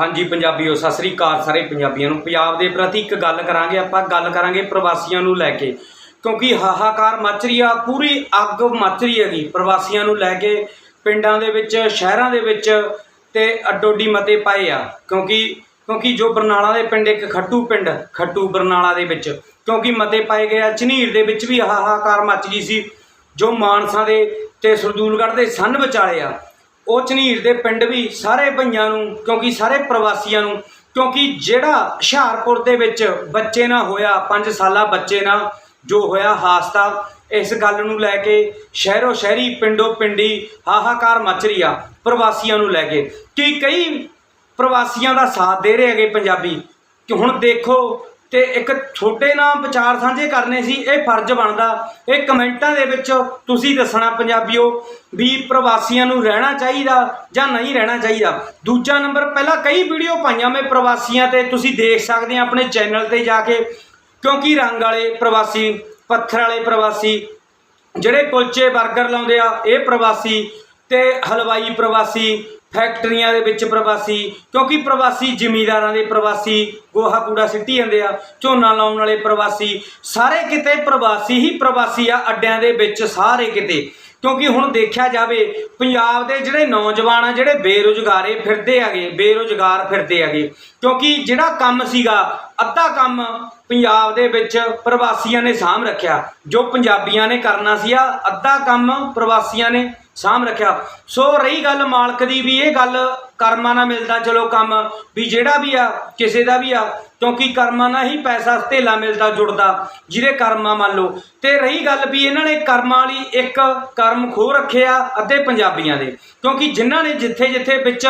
ਹਾਂਜੀ, ਪੰਜਾਬੀਓ, ਸਤਿ ਸ੍ਰੀ ਅਕਾਲ ਸਾਰੇ ਪੰਜਾਬੀਆਂ ਨੂੰ। ਪੰਜਾਬ ਦੇ ਪ੍ਰਤੀ ਇੱਕ ਗੱਲ ਕਰਾਂਗੇ, ਆਪਾਂ ਗੱਲ ਕਰਾਂਗੇ ਪ੍ਰਵਾਸੀਆਂ ਨੂੰ ਲੈ ਕੇ। ਕਿਉਂਕਿ ਹਾਹਾਕਾਰ ਮੱਚ ਰਹੀ ਆ, ਪੂਰੀ ਅੱਗ ਮੱਚ ਰਹੀ ਹੈਗੀ ਪ੍ਰਵਾਸੀਆਂ ਨੂੰ ਲੈ ਕੇ। ਪਿੰਡਾਂ ਦੇ ਵਿੱਚ, ਸ਼ਹਿਰਾਂ ਦੇ ਵਿੱਚ ਤੇ ਅੱਡੋਡੀ ਮਤੇ ਪਾਏ ਆ। ਕਿਉਂਕਿ ਕਿਉਂਕਿ ਜੋ ਬਰਨਾਲਾ ਦੇ ਪਿੰਡ, ਇੱਕ ਖੱਟੂ ਪਿੰਡ, ਖੱਟੂ ਬਰਨਾਲਾ ਦੇ ਵਿੱਚ। ਕਿਉਂਕਿ ਮਤੇ ਪਾਏ ਗਏ ਆ, ਝਨੀਰ ਦੇ ਵਿੱਚ ਵੀ ਹਾਹਾਕਾਰ ਮੱਚ ਗਈ ਸੀ। ਜੋ ਮਾਨਸਾ ਦੇ ਤੇ ਸਰਦੂਲਗੜ੍ਹ ਦੇ ਸੰਨ ਵਿਚਾਲੇ ਆ ਉਹ ਝਨੀਰ ਦੇ ਪਿੰਡ ਵੀ ਸਾਰੇ ਭਈਆਂ ਨੂੰ, ਕਿਉਂਕਿ ਸਾਰੇ ਪ੍ਰਵਾਸੀਆਂ ਨੂੰ, ਕਿਉਂਕਿ ਜਿਹੜਾ ਹੁਸ਼ਿਆਰਪੁਰ ਦੇ ਵਿੱਚ ਬੱਚੇ ਨਾਲ ਹੋਇਆ 5 ਸਾਲਾ ਬੱਚੇ ਨਾਲ ਜੋ ਹੋਇਆ ਹਾਸਤਾ, ਇਸ ਗੱਲ ਨੂੰ ਲੈ ਕੇ ਸ਼ਹਿਰੋ ਸ਼ਹਿਰੀ, ਪਿੰਡੋ ਪਿੰਡੀ ਹਾਹਾਕਾਰ ਮਚ ਰਹੀ ਆ, ਪ੍ਰਵਾਸੀਆਂ ਨੂੰ ਲੈ ਕੇ। ਕਿ ਕਈ ਪ੍ਰਵਾਸੀਆਂ ਦਾ ਸਾਥ ਦੇ ਰਹੇ ਹੈਗੇ ਪੰਜਾਬੀ, ਕਿ ਹੁਣ ਦੇਖੋ ਤੇ ਇੱਕ ਛੋਟੇ ਨਾਮ ਵਿਚਾਰ ਸਾਂਝੇ ਕਰਨੇ ਸੀ, ਇਹ ਫਰਜ਼ ਬਣਦਾ। ਇਹ ਕਮੈਂਟਾਂ ਦੇ ਵਿੱਚ ਤੁਸੀਂ ਦੱਸਣਾ ਪੰਜਾਬੀਓ ਵੀ ਪ੍ਰਵਾਸੀਆਂ ਨੂੰ ਰਹਿਣਾ ਚਾਹੀਦਾ ਜਾਂ ਨਹੀਂ ਰਹਿਣਾ ਚਾਹੀਦਾ। ਦੂਜਾ ਨੰਬਰ, ਪਹਿਲਾਂ ਕਈ ਵੀਡੀਓ ਪਾਈਆਂ ਮੈਂ ਪ੍ਰਵਾਸੀਆਂ ਤੇ, ਤੁਸੀਂ ਦੇਖ ਸਕਦੇ ਆ ਆਪਣੇ ਚੈਨਲ ਤੇ ਜਾ ਕੇ, ਕਿਉਂਕਿ ਰੰਗ ਵਾਲੇ ਪ੍ਰਵਾਸੀ, ਪੱਥਰ ਵਾਲੇ ਪ੍ਰਵਾਸੀ, ਜਿਹੜੇ ਕੁਲਚੇ 버ਗਰ ਲਾਉਂਦੇ ਆ, ਇਹ ਪ੍ਰਵਾਸੀ ਤੇ ਹਲਵਾਈ ਪ੍ਰਵਾਸੀ ਫੈਕਟਰੀਆਂ ਦੇ ਵਿੱਚ ਪ੍ਰਵਾਸੀ, ਕਿਉਂਕਿ ਪ੍ਰਵਾਸੀ ਜ਼ਿਮੀਦਾਰਾਂ ਦੇ ਪ੍ਰਵਾਸੀ ਗੋਹਾ ਕੂੜਾ ਸਿੱਟੀ ਜਾਂਦੇ ਆ, ਝੋਨਾ ਲਾਉਣ ਵਾਲੇ ਪ੍ਰਵਾਸੀ, ਸਾਰੇ ਕਿਤੇ ਪ੍ਰਵਾਸੀ ਹੀ ਪ੍ਰਵਾਸੀ ਆ ਅੱਡਿਆਂ ਦੇ ਵਿੱਚ ਸਾਰੇ ਕਿਤੇ। ਕਿਉਂਕਿ ਹੁਣ ਦੇਖਿਆ ਜਾਵੇ, ਪੰਜਾਬ ਦੇ ਜਿਹੜੇ ਨੌਜਵਾਨ ਆ, ਜਿਹੜੇ ਬੇਰੁਜ਼ਗਾਰੇ ਫਿਰਦੇ ਹੈਗੇ, ਬੇਰੁਜ਼ਗਾਰ ਫਿਰਦੇ ਹੈਗੇ। ਕਿਉਂਕਿ ਜਿਹੜਾ ਕੰਮ ਸੀਗਾ, ਅੱਧਾ ਕੰਮ ਪੰਜਾਬ ਦੇ ਵਿੱਚ ਪ੍ਰਵਾਸੀਆਂ ਨੇ ਸਾਂਭ ਰੱਖਿਆ। ਜੋ ਪੰਜਾਬੀਆਂ ਨੇ ਕਰਨਾ ਸੀ ਆ, ਅੱਧਾ ਕੰਮ ਪ੍ਰਵਾਸੀਆਂ ਨੇ ਸਾਂਭ ਰੱਖਿਆ। ਸੋ ਰਹੀ ਗੱਲ ਮਾਲਕ ਦੀ ਵੀ ਇਹ ਗੱਲ, ਕਰਮਾਂ ਨਾਲ ਮਿਲਦਾ ਚਲੋ ਕੰਮ, ਵੀ ਜਿਹੜਾ ਵੀ ਆ, ਕਿਸੇ ਦਾ ਵੀ ਆ, ਕਿਉਂਕਿ ਕਰਮਾਂ ਨਾਲ ਹੀ ਪੈਸਾ ਧੇਲਾ ਮਿਲਦਾ, ਜੁੜਦਾ, ਜਿਹਦੇ ਕਰਮਾਂ ਮੰਨ ਲਓ। ਤੇ ਰਹੀ ਗੱਲ ਵੀ ਇਹਨਾਂ ਨੇ ਕਰਮਾਂ ਵਾਲੀ ਇੱਕ ਕਰਮ ਖੋ ਰੱਖਿਆ ਅੱਧੇ ਪੰਜਾਬੀਆਂ ਦੇ। ਕਿਉਂਕਿ ਜਿਨ੍ਹਾਂ ਨੇ ਜਿੱਥੇ ਜਿੱਥੇ ਵਿੱਚ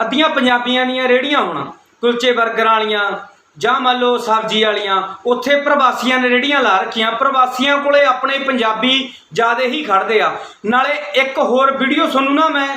ਅੱਧੀਆਂ ਪੰਜਾਬੀਆਂ ਦੀਆਂ ਰੇੜੀਆਂ ਹੋਣ, ਕੁਲਚੇ 버ਗਰ ਵਾਲੀਆਂ ਜਾਂ ਮੰਨ ਲਓ ਸਬਜ਼ੀ ਵਾਲੀਆਂ, ਉੱਥੇ ਪ੍ਰਵਾਸੀਆਂ ਨੇ ਰੇੜੀਆਂ ਲਾ ਰੱਖੀਆਂ, ਪ੍ਰਵਾਸੀਆਂ ਕੋਲੇ ਆਪਣੇ ਪੰਜਾਬੀ ਜਿਆਦੇ ਹੀ ਖੜਦੇ ਆ। ਨਾਲੇ ਇੱਕ ਹੋਰ ਵੀਡੀਓ ਤੁਹਾਨੂੰ ਨਾ ਮੈਂ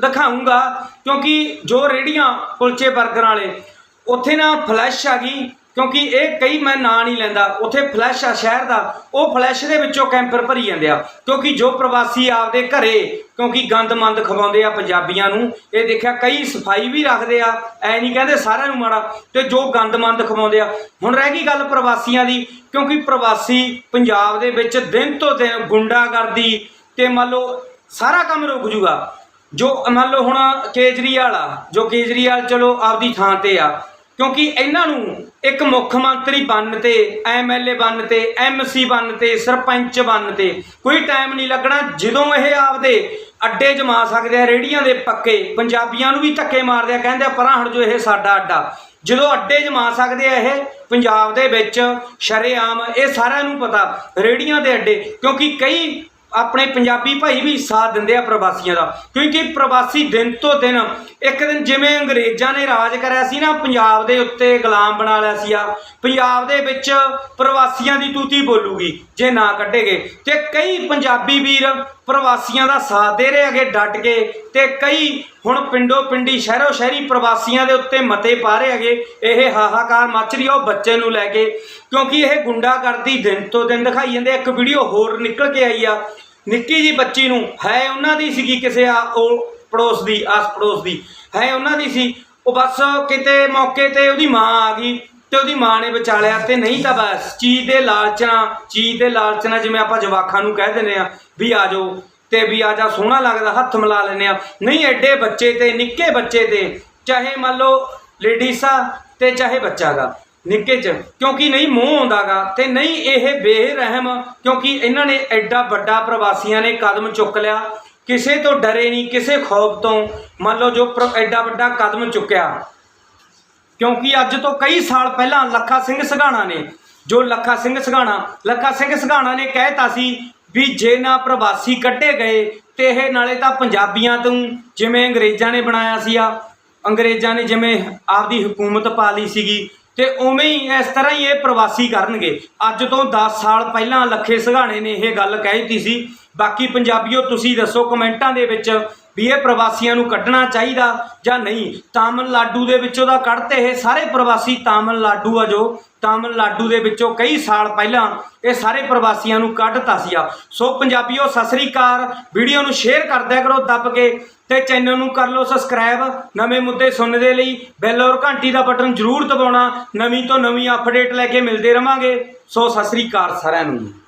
ਦਿਖਾਉਂਗਾ ਕਿਉਂਕਿ ਜੋ ਰੇੜੀਆਂ ਕੁਲਚੇ 버ਗਰ ਵਾਲੇ, ਉੱਥੇ ਨਾ ਫਲੈਸ਼ ਆ ਗਈ। ਕਿਉਂਕਿ ਇਹ ਕਈ ਮੈਂ ਨਾਂ ਨਹੀਂ ਲੈਂਦਾ, ਉੱਥੇ ਫਲੈਸ਼ ਆ ਸ਼ਹਿਰ ਦਾ, ਉਹ ਫਲੈਸ਼ ਦੇ ਵਿੱਚੋਂ ਕੈਂਪਰ ਭਰੀ ਜਾਂਦੇ ਆ। ਕਿਉਂਕਿ ਜੋ ਪ੍ਰਵਾਸੀ ਆਪਦੇ ਘਰੇ, ਕਿਉਂਕਿ ਗੰਦਮੰਦ ਖਵਾਉਂਦੇ ਆ ਪੰਜਾਬੀਆਂ ਨੂੰ, ਇਹ ਦੇਖਿਆ ਕਈ ਸਫ਼ਾਈ ਵੀ ਰੱਖਦੇ ਆ, ਐ ਨਹੀਂ ਕਹਿੰਦੇ ਸਾਰਿਆਂ ਨੂੰ ਮਾੜਾ, ਤੇ ਜੋ ਗੰਦਮੰਦ ਖਵਾਉਂਦੇ ਆ। ਹੁਣ ਰਹਿ ਗਈ ਗੱਲ ਪ੍ਰਵਾਸੀਆਂ ਦੀ, ਕਿਉਂਕਿ ਪ੍ਰਵਾਸੀ ਪੰਜਾਬ ਦੇ ਵਿੱਚ ਦਿਨ ਤੋਂ ਦਿਨ ਗੁੰਡਾਗਰਦੀ ਤੇ ਮੰਨ ਲਓ ਸਾਰਾ ਕੰਮ ਰੁਕ ਜੂਗਾ। ਜੋ ਮੰਨ ਲਓ ਹੁਣ ਕੇਜਰੀਵਾਲ ਆ, ਜੋ ਕੇਜਰੀਵਾਲ ਚਲੋ ਆਪਦੀ ਥਾਂ ਤੇ ਆ ਕਿਉਂਕਿ ਇਹਨਾਂ ਨੂੰ ਇੱਕ ਮੁੱਖ ਮੰਤਰੀ ਬਣਨ ਤੇ ਐਮਐਲਏ ਬਣਨ ਤੇ ਐਮਸੀ ਬਣਨ ਤੇ ਸਰਪੰਚ ਬਣਨ ਤੇ ਕੋਈ ਟਾਈਮ ਨਹੀਂ ਲੱਗਣਾ। ਜਦੋਂ ਇਹ ਆਪਦੇ ਅੱਡੇ ਜਮਾ ਸਕਦੇ ਆ ਰੇੜੀਆਂ ਦੇ ਪੱਕੇ, ਪੰਜਾਬੀਆਂ ਨੂੰ ਵੀ ਧੱਕੇ ਮਾਰਦੇ ਆ, ਕਹਿੰਦੇ ਆ, ਪਰਾਂ ਹਟ ਜੋ ਇਹ ਸਾਡਾ ਅੱਡਾ। ਜਦੋਂ ਅੱਡੇ ਜਮਾ ਸਕਦੇ ਆ ਇਹ, ਪੰਜਾਬ ਦੇ ਵਿੱਚ ਸ਼ਰੇਆਮ, ਇਹ ਸਾਰਿਆਂ ਨੂੰ ਪਤਾ ਰੇੜੀਆਂ ਦੇ ਅੱਡੇ, ਕਿਉਂਕਿ ਕਈ ਆਪਣੇ ਪੰਜਾਬੀ ਭਾਈ ਵੀ ਸਾਥ ਦਿੰਦੇ ਆ ਪ੍ਰਵਾਸੀਆਂ ਦਾ। ਕਿਉਂਕਿ ਪ੍ਰਵਾਸੀ ਦਿਨ ਤੋਂ ਦਿਨ ਇੱਕ ਦਿਨ ਜਿਵੇਂ ਅੰਗਰੇਜ਼ਾਂ ਨੇ ਰਾਜ ਕਰਿਆ ਸੀ ਨਾ, ਪੰਜਾਬ ਦੇ ਉੱਤੇ ਗੁਲਾਮ ਬਣਾ ਲਿਆ ਸੀ ਆ, ਪੰਜਾਬ ਦੇ ਵਿੱਚ ਪ੍ਰਵਾਸੀਆਂ ਦੀ ਤੂਤੀ ਬੋਲੂਗੀ, ਜੇ ਨਾ ਕੱਢੇਗੇ। ਤੇ ਕਈ ਪੰਜਾਬੀ ਵੀਰ ਪ੍ਰਵਾਸੀਆਂ ਦਾ ਸਾਥ ਦੇ ਰਹੇ ਹੈਗੇ ਡਟ ਕੇ ਤੇ ਕਈ ਹੁਣ ਪਿੰਡੋ ਪਿੰਡੀ, ਸ਼ਹਿਰੋ ਸ਼ਹਿਰੀ ਪ੍ਰਵਾਸੀਆਂ ਦੇ ਉੱਤੇ ਮਤੇ ਪਾ ਰਹੇ ਹੈਗੇ ਇਹ ਹਾਹਾਕਾਰ ਮੱਚ ਰਹੀ ਆ ਉਹ ਬੱਚੇ ਨੂੰ ਲੈ ਕੇ। ਕਿਉਂਕਿ ਇਹ ਗੁੰਡਾਗਰਦੀ ਦਿਨ ਤੋਂ ਦਿਨ ਦਿਖਾਈ ਜਾਂਦੇ ਇੱਕ ਵੀਡੀਓ ਹੋਰ ਨਿਕਲ ਕੇ ਆਈ ਆ। ਨਿੱਕੀ ਜੀ ਬੱਚੀ ਨੂੰ ਹੈ ਉਹਨਾਂ ਦੀ ਸੀਗੀ ਕਿਸੇ ਆ ਉਹ ਪੜੋਸ ਦੀ, ਆਸ ਪੜੋਸ ਦੀ। ਹੈ ਉਹਨਾਂ ਦੀ ਸੀ। ਉਹ ਬਸ ਕਿਤੇ ਮੌਕੇ ਤੇ ਉਹਦੀ ਮਾਂ ਆ ਗਈ। ਤੇ ਉਹਦੀ ਮਾਂ ਨੇ ਵਿਚਾਲਿਆ ਤੇ ਨਹੀਂ ਤਾਂ ਬਸ, ਚੀਜ਼ ਦੇ ਲਾਲਚਣਾ ਚੀਜ਼ ਦੇ ਲਾਲਚਣਾ ਜਿਵੇਂ ਆਪਾਂ ਜਵਾਖਾਂ ਨੂੰ ਕਹਿ ਦਿੰਦੇ ਆ ਵੀ ਆ ਜਾਓ ਤੇ ਵੀ ਆ ਜਾ ਸੋਹਣਾ ਲੱਗਦਾ, ਹੱਥ ਮਿਲਾ ਲੈਨੇ ਆ ਨਹੀਂ, ਐਡੇ ਬੱਚੇ ਤੇ, ਨਿੱਕੇ ਬੱਚੇ ਤੇ, ਚਾਹੇ ਮੰਨ ਲਓ ਲੇਡੀਸਾ ਤੇ ਚਾਹੇ ਬੱਚਾ ਗਾ ਨਿੱਕੇ ਚ, ਕਿਉਂਕਿ ਨਹੀਂ ਮੂੰਹ ਆਉਂਦਾਗਾ ਤੇ ਨਹੀਂ ਇਹ ਬੇਰਹਿਮ, ਕਿਉਂਕਿ ਇਹਨਾਂ ਨੇ ਐਡਾ ਵੱਡਾ ਪ੍ਰਵਾਸੀਆਂ ਨੇ ਕਦਮ ਚੁੱਕ ਲਿਆ। ਕਿਸੇ ਤੋਂ ਡਰੇ ਨਹੀਂ, ਕਿਸੇ ਖੌਫ ਤੋਂ। ਮੰਨ ਲਓ ਜੋ ਐਡਾ ਵੱਡਾ ਕਦਮ ਚੁੱਕਿਆ। ਕਿਉਂਕਿ ਅੱਜ ਤੋਂ ਕਈ ਸਾਲ ਪਹਿਲਾਂ ਲੱਖਾ ਸਿੰਘ ਸਗਾਣਾ ਨੇ, ਜੋ ਲੱਖਾ ਸਿੰਘ ਸਗਾਣਾ ਲੱਖਾ ਸਿੰਘ ਸਗਾਣਾ ਨੇ ਕਹਿਤਾ ਸੀ ਵੀ ਜੇ ਨਾ ਪ੍ਰਵਾਸੀ ਕੱਢੇ ਗਏ ਤੇ ਇਹ ਨਾਲੇ ਤਾਂ ਪੰਜਾਬੀਆਂ ਤੋਂ ਜਿਵੇਂ ਅੰਗਰੇਜ਼ਾਂ ਨੇ ਬਣਾਇਆ ਸੀ ਆ ਅੰਗਰੇਜ਼ਾਂ ਨੇ ਜਿਵੇਂ ਆਪਦੀ ਹਕੂਮਤ ਪਾ ਲਈ ਸੀਗੀ ਤੇ ਉਵੇਂ ਹੀ ਇਸ ਤਰ੍ਹਾਂ ਹੀ ਇਹ ਪ੍ਰਵਾਸੀ ਕਰਨਗੇ। ਅੱਜ ਤੋਂ 10 ਸਾਲ ਪਹਿਲਾਂ ਲੱਖੇ ਸਗਾਣੇ ਨੇ ਇਹ ਗੱਲ ਕਹਿ ਦਿੱਤੀ ਸੀ। ਬਾਕੀ ਪੰਜਾਬੀਓ, ਤੁਸੀਂ ਦੱਸੋ ਕਮੈਂਟਾਂ ਦੇ ਵਿੱਚ ਵੀ ਇਹ ਪ੍ਰਵਾਸੀਆਂ ਨੂੰ ਕੱਢਣਾ ਚਾਹੀਦਾ ਜਾਂ ਨਹੀਂ? ਤਾਮਿਲਨਾਡੂ ਦੇ ਵਿੱਚੋਂ ਦਾ ਕੱਢਤੇ ਇਹ ਸਾਰੇ ਪ੍ਰਵਾਸੀ ਤਾਮਿਲਨਾਡੂ ਆ ਜੋ। ਤਾਮਿਲਨਾਡੂ ਦੇ ਵਿੱਚੋਂ ਕਈ ਸਾਲ ਪਹਿਲਾਂ ਇਹ ਸਾਰੇ ਪ੍ਰਵਾਸੀਆਂ ਨੂੰ ਕੱਢਤਾ ਸੀਗਾ। ਸੋ ਪੰਜਾਬੀਓ, ਸਤਿ ਸ੍ਰੀ ਅਕਾਲ। ਵੀਡੀਓ ਨੂੰ ਸ਼ੇਅਰ ਕਰਦਿਆ ਕਰੋ ਦੱਬ ਕੇ ਤੇ ਚੈਨਲ ਨੂੰ ਕਰ ਲਓ ਸਬਸਕ੍ਰਾਈਬ। ਨਵੇਂ ਮੁੱਦੇ ਸੁਣਨ ਦੇ ਲਈ ਬੈਲ ਔਰ ਘੰਟੀ ਦਾ ਬਟਨ ਜ਼ਰੂਰ ਦਬਾਉਣਾ। ਨਵੀਂ ਤੋਂ ਨਵੀਂ ਅਪਡੇਟ ਲੈ ਕੇ ਮਿਲਦੇ ਰਵਾਂਗੇ। ਸੋ ਸਤਿ ਸ੍ਰੀ ਅਕਾਲ ਸਾਰਿਆਂ ਨੂੰ।